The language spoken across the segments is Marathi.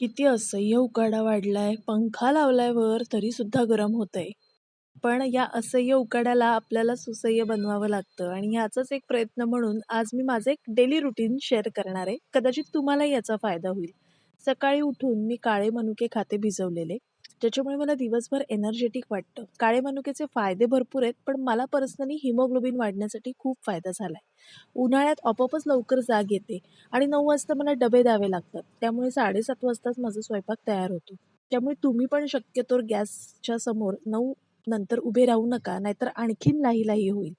किती असह्य उकाडा वाढलाय पंखा लावलाय वर तरी सुद्धा गरम होतंय. पण या असह्य उकाड्याला आपल्याला सुसह्य बनवावं लागतं आणि ह्याचाच एक प्रयत्न म्हणून आज मी माझं एक डेली रुटीन शेअर करणार आहे. कदाचित तुम्हालाही याचा फायदा होईल. सकाळी उठून मी काळे मनुके खाते भिजवलेले. ज्याच्यामुळे मला दिवसभर एनर्जेटिक वाटतं. काळे मनुकेचे फायदे भरपूर आहेत पण मला पर्सनली हिमोग्लोबिन वाढण्यासाठी खूप फायदा झाला आहे उन्हाळ्यात आपोआपच लवकर जाग येते आणि नऊ वाजता मला डबे द्यावे लागतात. त्यामुळे साडेसात वाजताच माझा स्वयंपाक तयार होतो. त्यामुळे तुम्ही पण शक्यतोवर गॅसच्या समोर नऊ नंतर उभे राहू नका नाहीतर आणखीन लाही लाही होईल.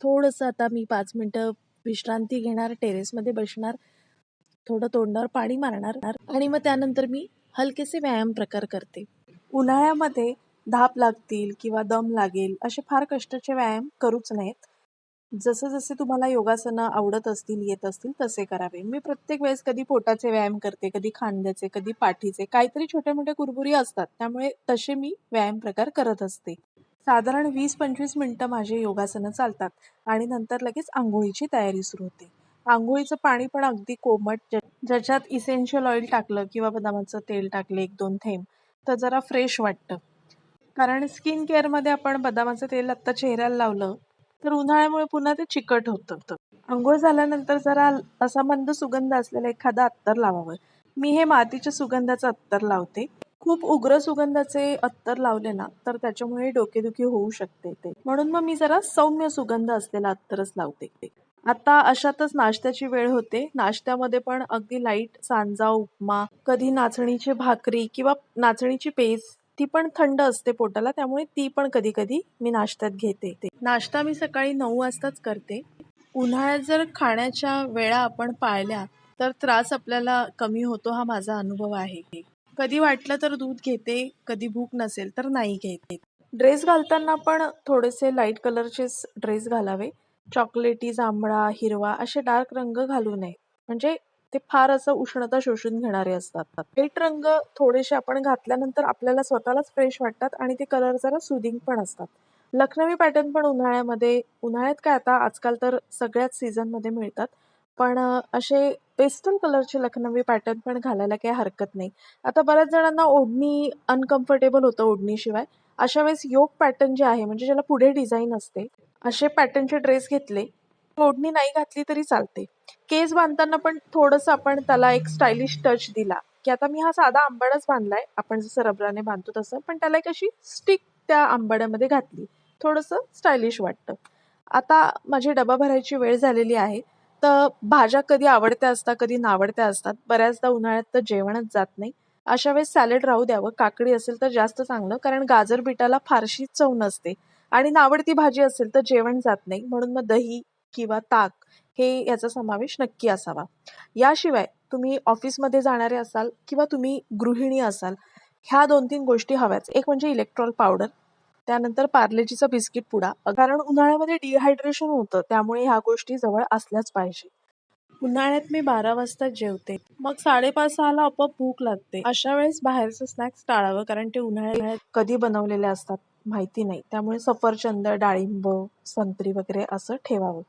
थोडंसं आता मी पाच मिनटं विश्रांती घेणार टेरेसमध्ये बसणार थोडं तोंडावर पाणी मारणार आणि मग त्यानंतर मी हलकेसे व्यायाम प्रकार करते. उन्हाळ्यामध्ये धाप लागतील किंवा दम लागेल असे फार कष्टाचे व्यायाम करूच नाहीत जसं जसे तुम्हाला योगासनं आवडत असतील येत असतील तसे करावे. मी प्रत्येक वेळेस कधी पोटाचे व्यायाम करते कधी खांद्याचे कधी पाठीचे काहीतरी छोट्या मोठ्या कुरबुरी असतात त्यामुळे तसे मी व्यायाम प्रकार करत असते. साधारण वीस पंचवीस मिनटं माझे योगासनं चालतात आणि नंतर लगेच आंघोळीची तयारी सुरू होते. आंघोळीचं पाणी पण अगदी कोमट ज्या ज्याच्यात इसेन्शियल ऑइल टाकलं किंवा बदामाचं तेल टाकलं एक दोन थेंब तर जरा फ्रेश वाटतं. कारण स्किन केअरमध्ये आपण बदामाचं तेल आत्ता चेहऱ्याला लावलं तर उन्हाळ्यामुळे पुन्हा ते चिकट होतं. आंघोळ झाल्यानंतर जरा असा मंद सुगंध असलेला एखादा अत्तर लावावं. मी हे मातीच्या सुगंधाचं अत्तर लावते. खूप उग्र सुगंधाचे अत्तर लावले ना तर त्याच्यामुळे डोकेदुखी होऊ शकते ते. म्हणून मग मी जरा सौम्य सुगंध असलेला अत्तरच लावते. आता अशातच नाश्त्याची वेळ होते. नाश्त्यामध्ये पण अगदी लाइट सांजा उपमा कधी नाचणीची भाकरी किंवा नाचणीची पेज ती पण थंड असते पोटाला त्यामुळे ती पण कधी कधी मी नाश्त्यात घेते. नाश्ता मी सकाळी नऊ वाजताच करते. उन्हाळ्यात जर खाण्याच्या वेळा आपण पाळल्या तर त्रास आपल्याला कमी होतो हा माझा अनुभव आहे. कधी वाटलं तर दूध घेते कधी भूक नसेल तर नाही घेते. ड्रेस घालताना पण थोडेसे लाइट कलरचेच ड्रेस घालावे. चॉकलेटी जांभळा हिरवा असे डार्क रंग घालू नये. म्हणजे ते फार असं उष्णता शोषून घेणारे असतात. पेट रंग थोडेसे आपण घातल्यानंतर आपल्याला स्वतःलाच फ्रेश वाटतात आणि ते कलर जरा सुदिंग पण असतात. लखनवी पॅटर्न पण उन्हाळ्यामध्ये उन्हाळ्यात काय आता आजकाल तर सगळ्याच सीझनमध्ये मिळतात. पण असे पेस्टल कलरचे लखनवी पॅटर्न पण घालायला काही हरकत नाही. आता बऱ्याच जणांना ओढणी अनकम्फर्टेबल होतं ओढणीशिवाय. अशा वेळेस योग पॅटर्न जे आहे म्हणजे ज्याला पुढे डिझाईन असते असे पॅटर्नचे ड्रेस घेतले. ओढणी नाही घातली तरी चालते. केस बांधताना पण थोडंसं आपण त्याला एक स्टायलिश टच दिला. की आता मी हा साधा आंबाडाच बांधलाय. आपण जसं रबराने बांधतो तसं. पण त्याला एक अशी स्टिक त्या आंबाड्यामध्ये घातली. थोडंसं स्टायलिश वाटतं. आता माझी डबा भरायची वेळ झालेली आहे. तर भाज्या कधी आवडत्या असतात कधी नावडत्या असतात. बऱ्याचदा उन्हाळ्यात तर जेवणच जात नाही. अशा वेळेस सॅलड राहू द्यावं. काकडी असेल तर जास्त चांगलं. कारण गाजर बिटाला फारशी चव नसते. आणि नावडती भाजी असेल तर जेवण जात नाही. म्हणून मग दही किंवा ताक हे याचा समावेश नक्की असावा. याशिवाय तुम्ही ऑफिसमध्ये जाणारे असाल किंवा तुम्ही गृहिणी असाल ह्या दोन तीन गोष्टी हव्याच. एक म्हणजे इलेक्ट्रॉल पावडर त्यानंतर पार्लेजीचा बिस्किट पुडा. कारण उन्हाळ्यामध्ये डिहायड्रेशन होतं त्यामुळे ह्या गोष्टी जवळ असल्याच पाहिजे. उन्हाळ्यात मी बारा वाजता जेवते. मग साडेपाच सहाला आपोआप भूक लागते. अशा वेळेस बाहेरचं स्नॅक्स टाळावं कारण ते उन्हाळ्यात कधी बनवलेले असतात. माहिती नाही. त्यामुळे सफरचंद डाळिंब संत्री वगैरे असं ठेवावं.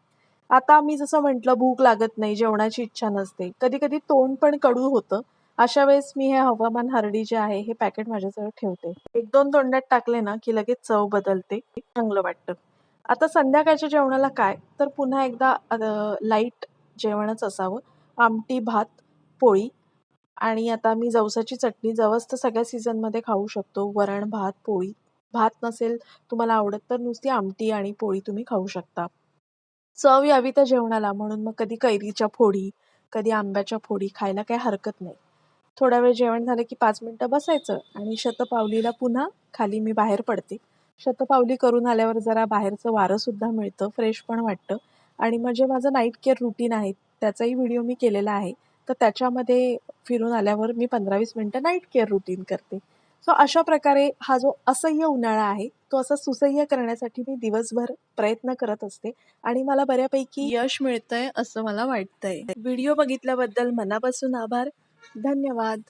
आता मी जसं म्हटलं भूक लागत नाही जेवणाची इच्छा नसते. कधी कधी तोंड पण कडू होतं. अशा वेळेस मी हे हवामान हरडी जे आहे हे पॅकेट माझ्याजवळ ठेवते. एक दोन तोंडात टाकले ना की लगेच चव बदलते. चांगलं वाटतं. आता संध्याकाळच्या जेवणाला काय? तर पुन्हा एकदा लाइट जेवणच असावं. आमटी भात पोळी. आणि आता मी जवसाची चटणी जवस तर सगळ्या सीझनमध्ये खाऊ शकतो. वरण भात पोळी. भात नसेल तुम्हाला आवडत तर नुसती आमटी आणि पोळी तुम्ही खाऊ शकता. चव यावी त्या जेवणाला म्हणून मग कधी कैरीच्या फोडी कधी आंब्याच्या फोडी खायला काही हरकत नाही. थोडा वेळ जेवण झालं की पाच मिनटं बसायचं आणि शतपावलीला पुन्हा खाली मी बाहेर पडते. शतपावली करून आल्यावर जरा बाहेरचं वारंसुद्धा मिळतं फ्रेश पण वाटतं. आणि म्हणजे माझं नाईट केअर रुटीन आहे त्याचाही व्हिडिओ मी केलेला आहे. तर त्याच्यामध्ये फिरून आल्यावर मी पंधरा वीस मिनटं नाईट केअर रुटीन करते. सो अशा प्रकारे हा जो असह्य उन्हाळा आहे तो असा सुसह्य करण्यासाठी मी दिवसभर प्रयत्न करत असते आणि मला बऱ्यापैकी यश मिळतंय असं मला वाटतंय. व्हिडिओ बघितल्याबद्दल मनापासून आभार. धन्यवाद.